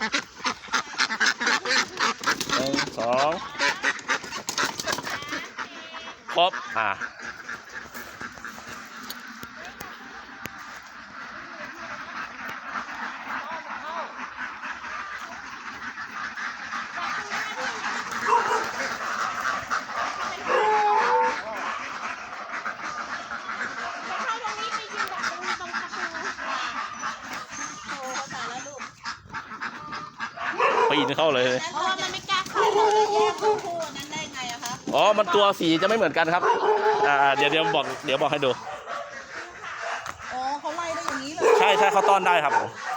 หนึ่งสองครบอะ เข้าตรงนี้ไปยืนแบบตรงตรงประตูโอ้ตายแล้วลูก ปีนเข้าเลย เพราะว่ามันไม่กล้าเข้าเลยแยกคู่คู่นั้นได้ไงอะคะอ๋อ มันตัวสีจะไม่เหมือนกันครับ อ่า เดี๋ยวเดี๋ยวบอก เดี๋ยวบอกให้ดู อ๋อเขาไล่ได้อย่างนี้เลย ใช่ใช่เขาต้อนได้ครับผมอ